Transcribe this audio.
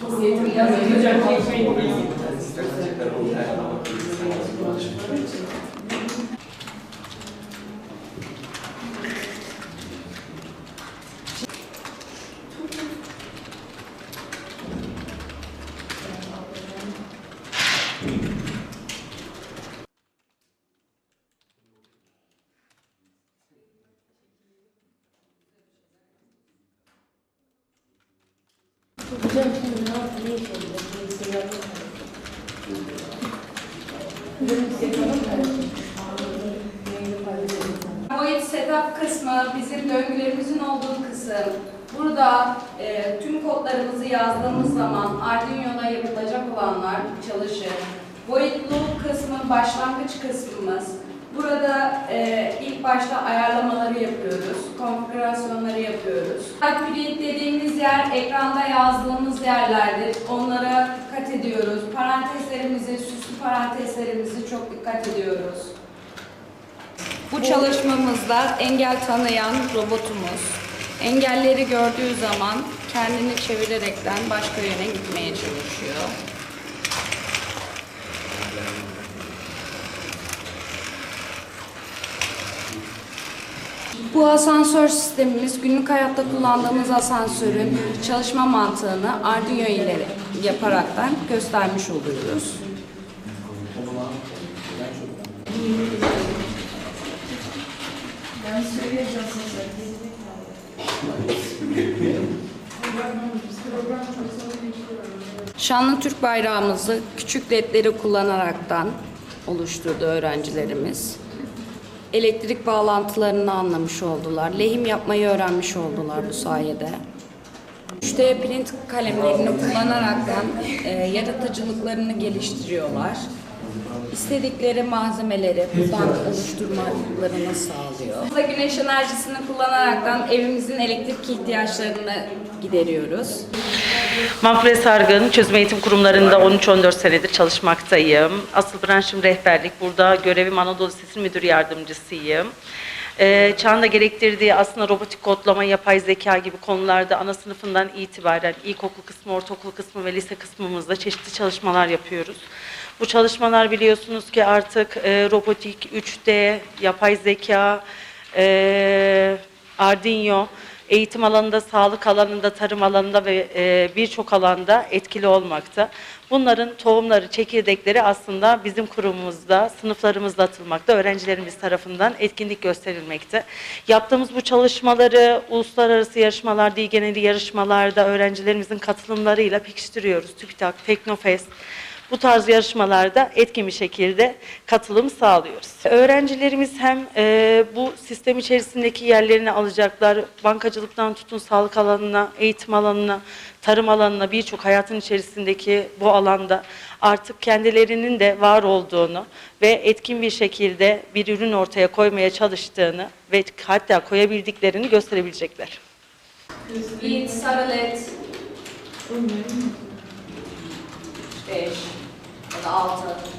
Çok yetmiyor. Hocam, Void setup kısmı bizim döngülerimizin olduğu kısım. Burada e, tüm kodlarımızı yazdığımız zaman Arduino'da yapılacak olanlar çalışır. Void loop kısmı başlangıç kısmımız. Burada e, ilk başta ayarlamaları yapıyoruz, konfigürasyonları yapıyoruz. Print dediğimiz yer ekranda yazdığımız yerlerdir. Onlara dikkat ediyoruz. Parantezlerimizi, süslü parantezlerimizi çok dikkat ediyoruz. Bu çalışmamızda engel tanıyan robotumuz engelleri gördüğü zaman kendini çevirerekten başka yöne gitmeye çalışıyor. Bu asansör sistemimiz günlük hayatta kullandığımız asansörün çalışma mantığını Arduino ile yaparaktan göstermiş oluyoruz. Şanlı Türk bayrağımızı küçük ledleri kullanaraktan oluşturdu öğrencilerimiz. Elektrik bağlantılarını anlamış oldular. Lehim yapmayı öğrenmiş oldular bu sayede. 3D print kalemlerini kullanaraktan e, yaratıcılıklarını geliştiriyorlar. İstedikleri malzemeleri buradan oluşturmalarını sağlıyor. Burada güneş enerjisini kullanaraktan evimizin elektrik ihtiyaçlarını gideriyoruz. Manfred Sargın, Çözüm Eğitim Kurumlarında 13-14 senedir çalışmaktayım. Asıl branşım rehberlik. Burada görevim Anadolu Lisesi Müdür Yardımcısıyım. Ee, çağın da gerektirdiği aslında robotik kodlama, yapay zeka gibi konularda ana sınıfından itibaren ilkokul kısmı, ortaokul kısmı ve lise kısmımızda çeşitli çalışmalar yapıyoruz. Bu çalışmalar biliyorsunuz ki artık e, robotik, 3D, yapay zeka, e, Arduino, eğitim alanında, sağlık alanında, tarım alanında ve e, birçok alanda etkili olmakta. Bunların tohumları, çekirdekleri aslında bizim kurumumuzda, sınıflarımızda atılmakta, öğrencilerimiz tarafından etkinlik gösterilmekte. Yaptığımız bu çalışmaları uluslararası yarışmalarda, geneli yarışmalarda öğrencilerimizin katılımlarıyla pekiştiriyoruz. TÜBİTAK, Teknofest, bu tarz yarışmalarda etkin bir şekilde katılım sağlıyoruz. Öğrencilerimiz hem e, bu sistem içerisindeki yerlerini alacaklar, bankacılıktan tutun sağlık alanına, eğitim alanına, tarım alanına birçok hayatın içerisindeki bu alanda artık kendilerinin de var olduğunu ve etkin bir şekilde bir ürün ortaya koymaya çalıştığını ve hatta koyabildiklerini gösterebilecekler. Bir sarı led. the altar.